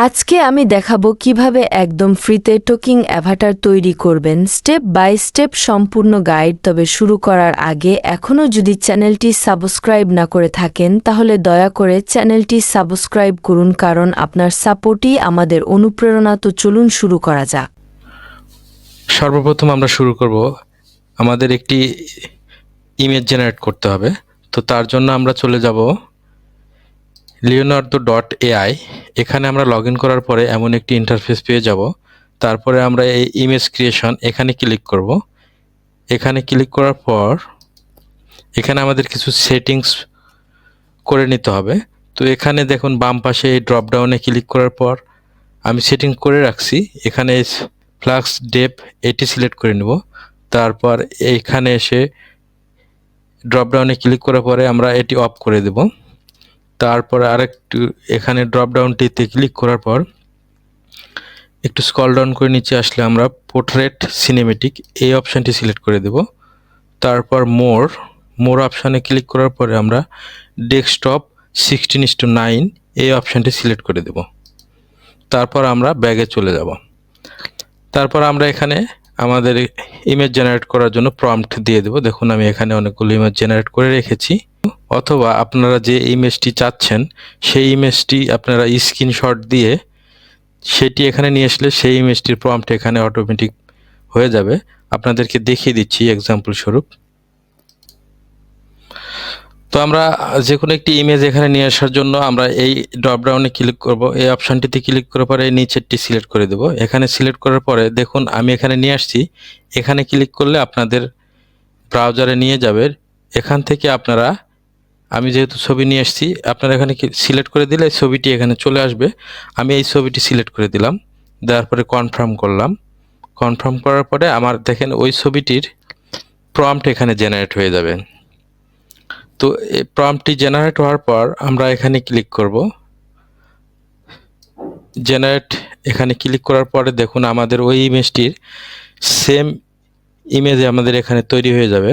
আজকে আমি দেখাবো কীভাবে একদম ফ্রিতে টোকিং অ্যাভাটার তৈরি করবেন। স্টেপ বাই স্টেপ সম্পূর্ণ গাইড, তবে শুরু করার আগে এখনও যদি চ্যানেলটি সাবস্ক্রাইব না করে থাকেন, তাহলে দয়া করে চ্যানেলটি সাবস্ক্রাইব করুন, কারণ আপনার সাপোর্টই আমাদের অনুপ্রেরণা। তো চলুন শুরু করা যাক। সর্বপ্রথম আমরা শুরু করব। আমাদের একটি ইমেজ জেনারেট করতে হবে। তো তার জন্য আমরা চলে যাব লিওনার্দো ডট এআই এখানে আমরা লগ করার পরে এমন একটি ইন্টারফেস পেয়ে যাব। তারপরে আমরা এই ইমেজ ক্রিয়েশন এখানে ক্লিক করব। এখানে ক্লিক করার পর এখানে আমাদের কিছু সেটিংস করে নিতে হবে। তো এখানে দেখুন বাম পাশে এই ড্রপডাউনে ক্লিক করার পর আমি সেটিং করে রাখছি। এখানে ফ্লাক্স ডেপ এটি সিলেক্ট করে নেব। তারপর এইখানে এসে ড্রপডাউনে ক্লিক করার পরে আমরা এটি অফ করে দেব। তারপরে আরেকটু এখানে ড্রপ ডাউনটিতে ক্লিক করার পর একটু স্কল ডাউন করে নিচে আসলে আমরা পোর্ট্রেট সিনেমেটিক এই অপশানটি সিলেক্ট করে দেব। তারপর মোর মোর অপশানে ক্লিক করার পরে আমরা desktop sixteen is to nine এই অপশানটি সিলেক্ট করে দেব। তারপর আমরা ব্যাগে চলে যাব। তারপর আমরা এখানে আমাদের ইমেজ জেনারেট করার জন্য প্রম্পট দিয়ে দেবো। দেখুন, আমি এখানে অনেকগুলো ইমেজ জেনারেট করে রেখেছি। অথবা আপনারা যে ইমেজটি চাচ্ছেন, সেই ইমেজটি আপনারা স্ক্রিনশট দিয়ে সেটি এখানে নিয়ে আসলে সেই ইমেজটির প্রম্পট এখানে অটোমেটিক হয়ে যাবে। আপনাদেরকে দেখিয়ে দিচ্ছি এক্সাম্পল স্বরূপ। তো আমরা যে কোনো একটি ইমেজ এখানে নিয়ে আসার জন্য আমরা এই ড্রপডাউনে ক্লিক করব। এই অপশানটিতে ক্লিক করার পরে নিচেরটি সিলেক্ট করে দেব। এখানে সিলেক্ট করার পরে দেখুন, আমি এখানে নিয়ে আসছি। এখানে ক্লিক করলে আপনাদের ব্রাউজারে নিয়ে যাবে। এখান থেকে আপনারা, আমি যেহেতু ছবি নিয়ে আসছি, আপনারা এখানে সিলেক্ট করে দিলে ছবিটি এখানে চলে আসবে। আমি এই ছবিটি সিলেক্ট করে দিলাম। দেওয়ার পরে কনফার্ম করলাম। কনফার্ম করার পরে আমার দেখেন ওই ছবিটির প্রম্পট এখানে জেনারেট হয়ে যাবে। তো এই প্রম্পটটি জেনারেট হওয়ার পর আমরা এখানে ক্লিক করব। জেনারেট এখানে ক্লিক করার পরে দেখুন আমাদের ওই ইমেজটির সেম ইমেজে আমাদের এখানে তৈরি হয়ে যাবে।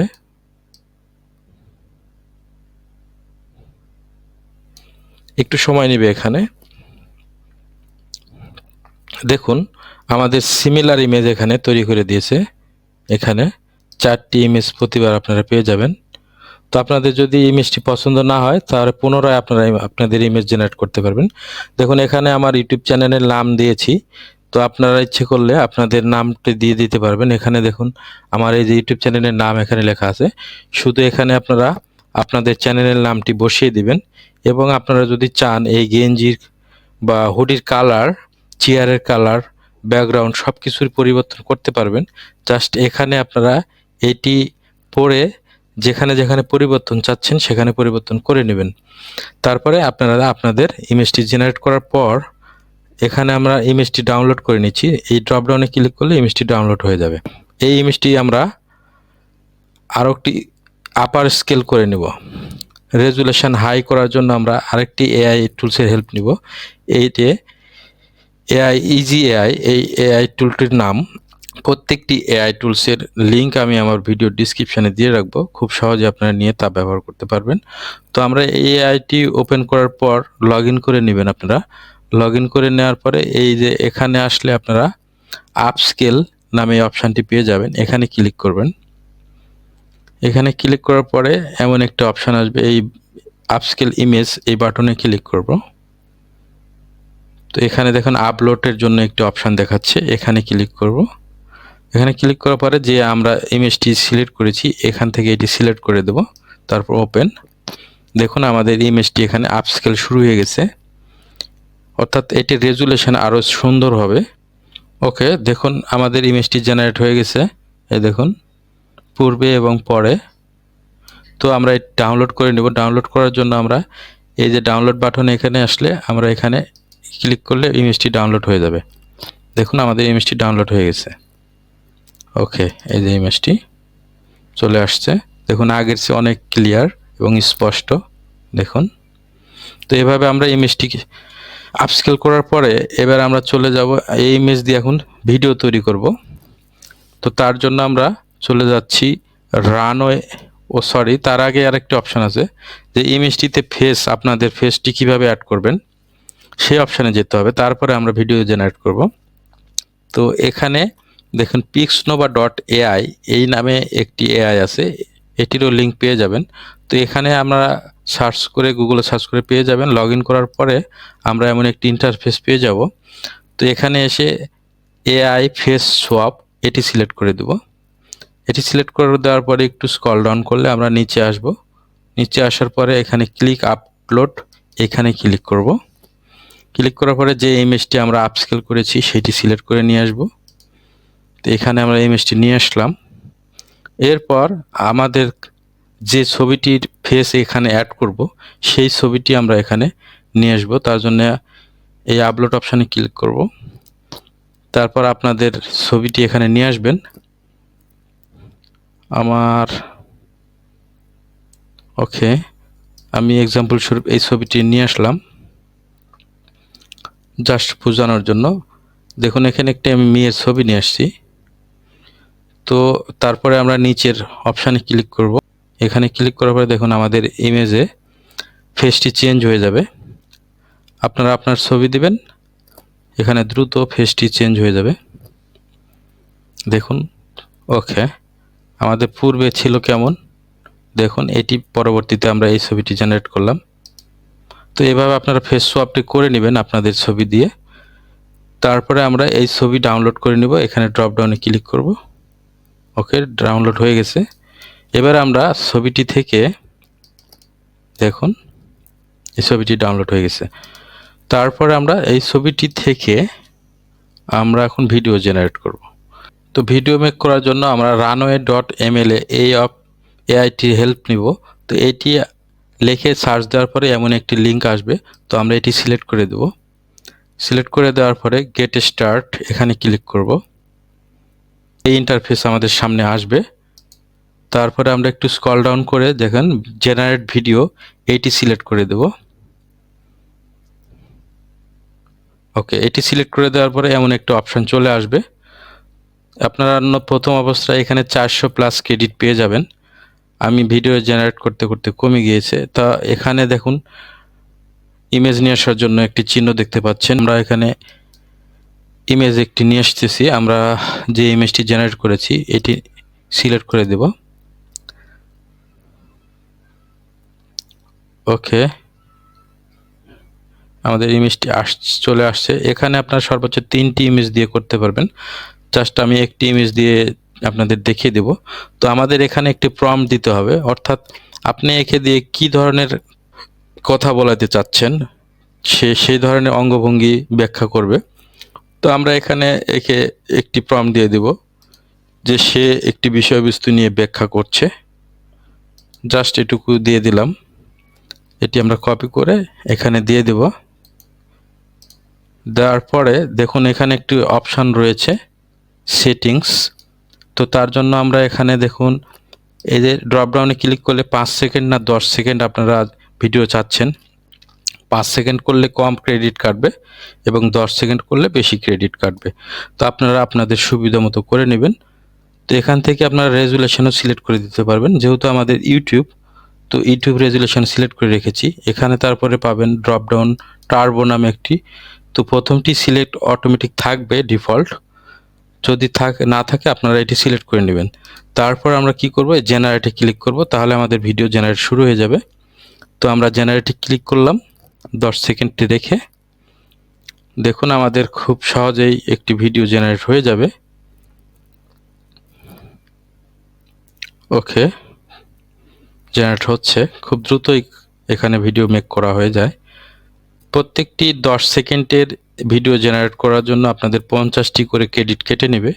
একটু সময় নেবে এখানে। দেখুন, আমাদের সিমিলার ইমেজ এখানে তৈরি করে দিয়েছে। এখানে চারটি ইমেজ প্রতিবার আপনারা পেয়ে যাবেন। তো আপনাদের যদি ইমেজটি পছন্দ না হয়, তাহলে পুনরায় আপনারা আপনাদের ইমেজ জেনারেট করতে পারবেন। দেখুন, এখানে আমার ইউটিউব চ্যানেলের নাম দিয়েছি। তো আপনারা ইচ্ছে করলে আপনাদের নামটি দিয়ে দিতে পারবেন। এখানে দেখুন, আমার এই যে ইউটিউব চ্যানেলের নাম এখানে লেখা আছে। শুধু এখানে আপনারা আপনাদের চ্যানেলের নামটি বসিয়ে দিবেন এবং আপনারা যদি চান এই গেঞ্জির বা হুডির কালার চেয়ারের কালার ব্যাকগ্রাউন্ড সব কিছুর পরিবর্তন করতে পারবেন। জাস্ট এখানে আপনারা এটি পরে যেখানে যেখানে পরিবর্তন চাচ্ছেন, সেখানে পরিবর্তন করে নেবেন। তারপরে আপনারা আপনাদের ইমেজটি জেনারেট করার পর, এখানে আমরা ইমেজটি ডাউনলোড করে নিচ্ছি। এই ড্রপডাউনে ক্লিক করলে ইমেজটি ডাউনলোড হয়ে যাবে। এই ইমেজটি আমরা আরও একটি আপার স্কেল করে নেব। রেজুলেশন হাই করার জন্য আমরা আরেকটি এআই টুলসের হেল্প নিব। এই যে এআই ইজি এআই এই এআই টুলটির নাম প্রত্যেকটি এআই টুলসের লিঙ্ক আমি আমার ভিডিও ডিসক্রিপশানে দিয়ে রাখব। খুব সহজে আপনারা নিয়ে তা ব্যবহার করতে পারবেন। তো আমরা এআইটি ওপেন করার পর লগ করে নেবেন আপনারা। লগ করে নেওয়ার পরে এই যে এখানে আসলে আপনারা আপ স্কেল নামে অপশানটি পেয়ে যাবেন। এখানে ক্লিক করবেন। এখানে ক্লিক করার পরে এমন একটা অপশান আসবে, এই আপস্কেল ইমেজ এই বাটনে ক্লিক করব। তো এখানে দেখুন আপলোডের জন্য একটি অপশান দেখাচ্ছে। এখানে ক্লিক করব। এখানে ক্লিক করার পরে যে আমরা ইমেজটি সিলেক্ট করেছি, এখান থেকে এটি সিলেক্ট করে দেব। তারপর ওপেন দেখুন আমাদের ইমেজটি এখানে আপস্কেল শুরু হয়ে গেছে। অর্থাৎ এটির রেজুলেশন আরও সুন্দর হবে। ওকে, দেখুন আমাদের ইমেজটি জেনারেট হয়ে গেছে। এই দেখুন, পূর্বে এবং পরে। তো আমরা ডাউনলোড করে নেব। ডাউনলোড করার জন্য আমরা এই যে ডাউনলোড বাটন এখানে আসলে আমরা এখানে ক্লিক করলে ইমেজটি ডাউনলোড হয়ে যাবে। দেখুন আমাদের ইমেজটি ডাউনলোড হয়ে গেছে। ওকে এই যে ইমেজটি চলে আসছে। দেখুন, আগের চেয়ে অনেক ক্লিয়ার এবং স্পষ্ট। দেখুন, তো এভাবে আমরা ইমেজটি আপস্কেল করার পরে এবার আমরা চলে যাব। এই ইমেজ দিয়ে এখন ভিডিও তৈরি করব। তো তার জন্য আমরা চলে যাচ্ছি রানওয়ে ও সরি তার আগে আরেকটি অপশান আছে যে ইমেজটিতে ফেস আপনাদের ফেসটি কীভাবে অ্যাড করবেন, সেই অপশানে যেতে হবে। তারপরে আমরা ভিডিও জেনারেট করব। তো এখানে দেখুন পিক্সনোভা ডট এআই এই নামে একটি এআই আছে, এটিরও লিঙ্ক পেয়ে যাবেন। তো এখানে আমরা সার্চ করে গুগলে সার্চ করে পেয়ে যাবেন। লগ করার পরে আমরা এমন একটি ইন্টারফেস পেয়ে যাব। তো এখানে এসে এআই ফেস সোয়াপ এটি সিলেক্ট করে দেব। এটি সিলেক্ট করে দেওয়ার পরে একটু স্কল ডাউন করলে আমরা নিচে আসব। নিচে আসার পরে এখানে ক্লিক আপলোড এখানে ক্লিক করব। ক্লিক করার পরে যে ইমেজটি আমরা আপস্কেল করেছি, সেটি সিলেক্ট করে নিয়ে আসব। তো এখানে আমরা ইমেজটি নিয়ে আসলাম। এরপর আমাদের যে ছবিটির ফেস এখানে অ্যাড করব, সেই ছবিটি আমরা এখানে নিয়ে আসব। তার জন্য এই আপলোড অপশানে ক্লিক করব। তারপর আপনাদের ছবিটি এখানে নিয়ে আসবেন। আমার, ওকে, আমি এক্সাম্পল স্বরূপ এই ছবিটি নিয়ে আসলাম। জাস্ট বোঝানোর জন্য। দেখুন, এখানে একটি আমি মেয়ের ছবি নিয়ে আসছি। তো তারপরে আমরা নিচের অপশানে ক্লিক করব। এখানে ক্লিক করার পরে দেখুন আমাদের ইমেজে ফেসটি চেঞ্জ হয়ে যাবে। আপনারা আপনার ছবি দিবেন, এখানে দ্রুত ফেসটি চেঞ্জ হয়ে যাবে। দেখুন ওকে আমাদের পূর্বে ছিল কেমন? দেখুন, এটি পরবর্তীতে আমরা এই ছবিটি জেনারেট করলাম। তো এভাবে আপনারা ফেস সোয়াপটি করে নেবেন আপনাদের ছবি দিয়ে। তারপরে আমরা এই ছবি ডাউনলোড করে নিব, এখানে ড্রপ ডাউনে ক্লিক করব। ওকে ডাউনলোড হয়ে গেছে। এবার আমরা ছবিটি থেকে দেখুন, এই ছবিটি ডাউনলোড হয়ে গেছে। তারপরে আমরা এই ছবিটি থেকে আমরা এখন ভিডিও জেনারেট করব। তো ভিডিও মেক করার জন্য আমরা রানওয়ে ডট এমএলএ এই অফ এআইটির হেল্প নিব। তো এটি লিখে সার্চ দেওয়ার পরে এমন একটি লিঙ্ক আসবে। তো আমরা এটি সিলেক্ট করে দেব। সিলেক্ট করে দেওয়ার পরে গেট স্টার্ট এখানে ক্লিক করব। এই ইন্টারফেস আমাদের সামনে আসবে। তারপরে আমরা একটু স্কল ডাউন করে দেখেন জেনারেট ভিডিও এইটি সিলেক্ট করে দেব। ওকে এটি সিলেক্ট করে দেওয়ার পরে এমন একটা অপশান চলে আসবে। আপনারা প্রথম অবস্থায় এখানে চারশো প্লাস ক্রেডিট পেয়ে যাবেন। আমি ভিডিও জেনারেট করতে করতে কমে গিয়েছে। তা এখানে দেখুন ইমেজ নিয়ে আসার জন্য একটি চিহ্ন দেখতে পাচ্ছেন। আমরা এখানে ইমেজ একটি নিয়ে আসতেছি। আমরা যে ইমেজটি জেনারেট করেছি, এটি সিলেক্ট করে দেব। ওকে আমাদের ইমেজটি আস, চলে আসছে। এখানে আপনার সর্বোচ্চ তিনটি ইমেজ দিয়ে করতে পারবেন। জাস্ট আমি একটি ইমেজ দিয়ে আপনাদের দেখিয়ে দেব। তো আমাদের এখানে একটি প্রম দিতে হবে। অর্থাৎ আপনি একে দিয়ে কি ধরনের কথা বলাতে চাচ্ছেন, সে, সেই ধরনের অঙ্গভঙ্গি ব্যাখ্যা করবে। তো আমরা এখানে একে একটি প্রম দিয়ে দেব, যে সে একটি বিষয়বস্তু নিয়ে ব্যাখ্যা করছে। জাস্ট এটুকু দিয়ে দিলাম। এটি আমরা কপি করে এখানে দিয়ে দেব। দেওয়ার পরে দেখুন এখানে একটি অপশান রয়েছে সেটিংস তো তার জন্য আমরা এখানে দেখুন, এই যে ড্রপডাউনে ক্লিক করলে পাঁচ সেকেন্ড না দশ সেকেন্ড আপনারা ভিডিও চাচ্ছেন। পাঁচ সেকেন্ড করলে কম ক্রেডিট কাটবে এবং দশ সেকেন্ড করলে বেশি ক্রেডিট কাটবে। তো আপনারা আপনাদের সুবিধা মতো করে নেবেন। তো এখান থেকে আপনারা রেজুলেশনও সিলেক্ট করে দিতে পারবেন। যেহেতু আমাদের ইউটিউব, তো ইউটিউব রেজুলেশন সিলেক্ট করে রেখেছি। এখানে তারপরে পাবেন ড্রপডাউন টার্বো নামে একটি। তো প্রথমটি সিলেক্ট অটোমেটিক থাকবে ডিফল্ট যদি থাক, না থাকে আপনারা এটি সিলেক্ট করে নেবেন। তারপর আমরা কি করব? জেনারেটে ক্লিক করব। তাহলে আমাদের ভিডিও জেনারেট শুরু হয়ে যাবে। তো আমরা জেনারেটে ক্লিক করলাম। দশ সেকেন্ডটি রেখে দেখুন, আমাদের খুব সহজেই একটি ভিডিও জেনারেট হয়ে যাবে। ওকে, জেনারেট হচ্ছে। খুব দ্রুতই এখানে ভিডিও মেক করা হয়ে যায়। প্রত্যেকটি দশ সেকেন্ডের ভিডিও জেনারেট করার জন্য আপনাদের পঞ্চাশটি করে ক্রেডিট কেটে নেবে।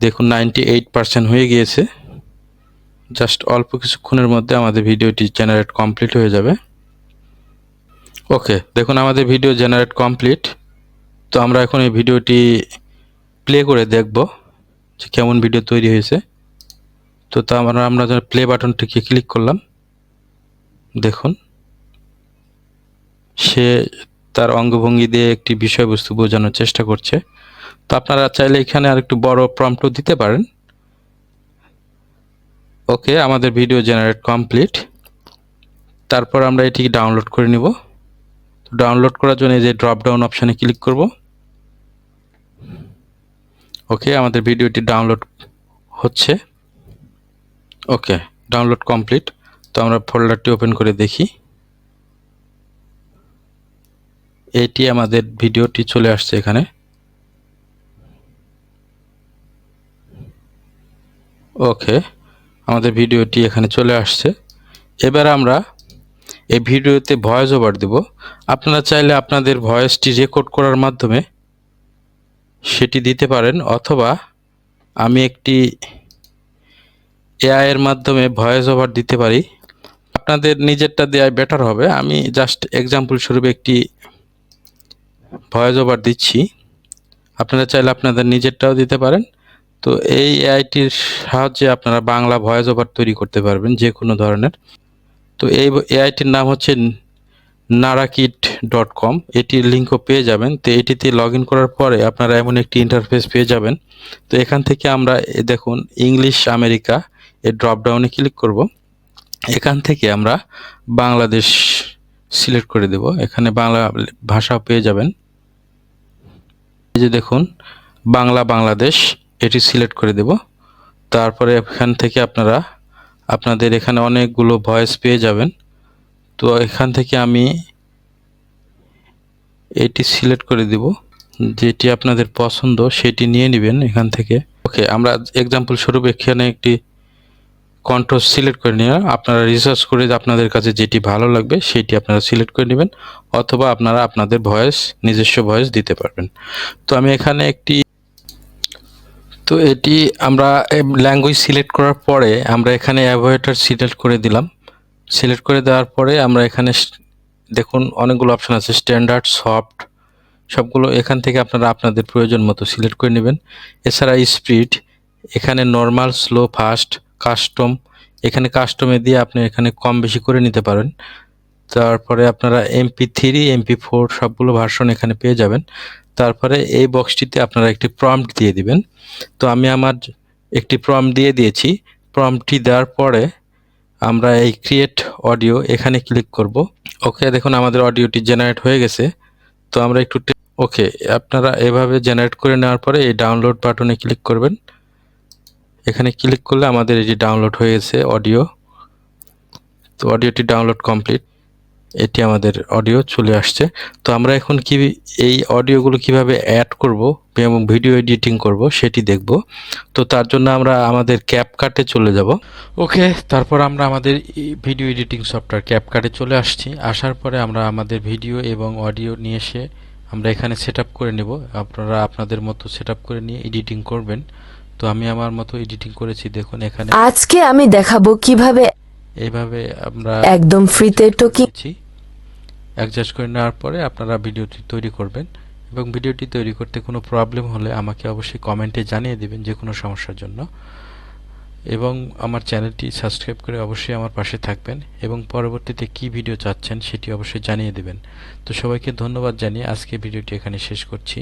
দেখুন, নাইনটি এইট পার্সেন্ট হয়ে গিয়েছে। জাস্ট অল্প কিছুক্ষণের মধ্যে আমাদের ভিডিওটি জেনারেট কমপ্লিট হয়ে যাবে। ওকে, দেখুন আমাদের ভিডিও জেনারেট কমপ্লিট তো আমরা এখন এই ভিডিওটি প্লে করে দেখব যে কেমন ভিডিও তৈরি হয়েছে। তো তা আমরা আমরা প্লে বাটনটিকে ক্লিক করলাম, দেখুন। সে তার অঙ্গভঙ্গি দিয়ে একটি বিষয়বস্তু বোঝানোর চেষ্টা করছে। তো আপনারা চাইলে এখানে আর একটু বড় প্রম্পটও দিতে পারেন। ওকে, আমাদের ভিডিও জেনারেট কমপ্লিট তারপর আমরা এটি ডাউনলোড করে নিব। ডাউনলোড করার জন্য এই যে ড্রপ ডাউন অপশানে ক্লিক করব। ওকে আমাদের ভিডিওটি ডাউনলোড হচ্ছে। ওকে ডাউনলোড কমপ্লিট তো আমরা ফোল্ডারটি ওপেন করে দেখি। এটি আমাদের ভিডিওটি চলে আসছে এখানে। ওকে আমাদের ভিডিওটি এখানে চলে আসছে। এবার আমরা এই ভিডিওতে ভয়েস ওভার দেব। আপনারা চাইলে আপনাদের ভয়েসটি রেকর্ড করার মাধ্যমে সেটি দিতে পারেন, অথবা আমি একটি এআই এর মাধ্যমে ভয়েস ওভার দিতে পারি। আপনাদের নিজেরটা দেওয়াই বেটার হবে। আমি জাস্ট এক্সাম্পল স্বরূপ একটি ভয়েস ওভার দিচ্ছি। আপনারা চাইলে আপনাদের নিজেরটাও দিতে পারেন। তো এই এআইটির সাহায্যে আপনারা বাংলা ভয়েস ওভার তৈরি করতে পারবেন যে কোনো ধরনের। তো এই এআইটির নাম হচ্ছে নারাকিট ডট কম। এটির লিঙ্কও পেয়ে যাবেন। তো এটিতে লগ করার পরে আপনারা এমন একটি ইন্টারফেস পেয়ে যাবেন। তো এখান থেকে আমরা দেখুন ইংলিশ আমেরিকা এই ড্রপডাউনে ক্লিক করব। এখান থেকে আমরা বাংলাদেশ সিলেক্ট করে দেব। এখানে বাংলা ভাষা পেয়ে যাবেন। এই যে দেখুন, বাংলা, বাংলাদেশ, এটি সিলেক্ট করে দেব। তারপরে এখান থেকে আপনারা আপনাদের এখানে অনেকগুলো ভয়েস পেয়ে যাবেন। তো এখান থেকে আমি এটি সিলেক্ট করে দিব। যেটি আপনাদের পছন্দ, সেটি নিয়ে নেবেন এখান থেকে। ওকে, আমরা এক্সাম্পল স্বরূপ এখানে একটি কন্ট্রোল সিলেক্ট করে নিলাম আপনারা রিসার্চ করে আপনাদের কাছে যেটি ভালো লাগবে, সেটি আপনারা সিলেক্ট করে নেবেন। অথবা আপনারা আপনাদের ভয়েস, নিজস্ব ভয়েস দিতে পারবেন। তো আমি এখানে একটি তো এটি আমরা ল্যাঙ্গুয়েজ সিলেক্ট করার পরে আমরা এখানে অ্যাভয়েটার সিলেক্ট করে দিলাম। সিলেক্ট করে দেওয়ার পরে আমরা এখানে দেখুন অনেকগুলো অপশান আছে স্ট্যান্ডার্ড সফট সবগুলো এখান থেকে আপনারা আপনাদের প্রয়োজন মতো সিলেক্ট করে নেবেন। এছাড়া স্পিড এখানে নর্মাল স্লো ফাস্ট কাস্টম এখানে কাস্টমে দিয়ে আপনি এখানে কম বেশি করে নিতে পারেন। তারপরে আপনারা এমপি থ্রি এমপি ফোর সবগুলো ভার্সন এখানে পেয়ে যাবেন। তারপরে এই বক্সটিতে আপনারা একটি প্রম্পট দিয়ে দিবেন। তো আমি আমার একটি প্রম্পট দিয়ে দিয়েছি। প্রম্পটটি দেওয়ার পরে আমরা এই ক্রিয়েট অডিও এখানে ক্লিক করব। ওকে দেখুন আমাদের অডিওটি জেনারেট হয়ে গেছে। তো আমরা একটু ওকে আপনারা এভাবে জেনারেট করে নেওয়ার পরে এই ডাউনলোড বাটনে ক্লিক করবেন। এখানে ক্লিক করলে আমাদের এটি ডাউনলোড হয়ে গেছে অডিও তো অডিওটি ডাউনলোড কমপ্লিট এটি আমাদের অডিও চলে আসছে। তো আমরা এখন কি এই অডিওগুলো কীভাবে অ্যাড করব এবং ভিডিও এডিটিং করব সেটি দেখব। তো তার জন্য আমরা আমাদের ক্যাপকাটে চলে যাব। ওকে তারপর আমরা আমাদের ভিডিও এডিটিং সফটওয়্যার ক্যাপকাটে চলে আসছি। আসার পরে আমরা আমাদের ভিডিও এবং অডিও নিয়ে এসে আমরা এখানে সেট করে নেব। আপনারা আপনাদের মতো সেট করে নিয়ে এডিটিং করবেন। তো আমি আমার মতো এডিটিং করেছি দেখুন এখানে। আজকে আমি দেখাবো কীভাবে এইভাবে আমরা একদম ফ্রিতে টোকিং নিয়েছি অ্যাডজাস্ট করে নেওয়ার পরে আপনারা ভিডিওটি তৈরি করবেন এবং ভিডিওটি তৈরি করতে কোনো প্রবলেম হলে আমাকে অবশ্যই কমেন্টে জানিয়ে দেবেন যে কোনো সমস্যার জন্য। এবং আমার চ্যানেলটি সাবস্ক্রাইব করে অবশ্যই আমার পাশে থাকবেন এবং পরবর্তীতে কি ভিডিও চাচ্ছেন সেটি অবশ্যই জানিয়ে দেবেন। তো সবাইকে ধন্যবাদ জানিয়ে আজকে ভিডিওটি এখানে শেষ করছি।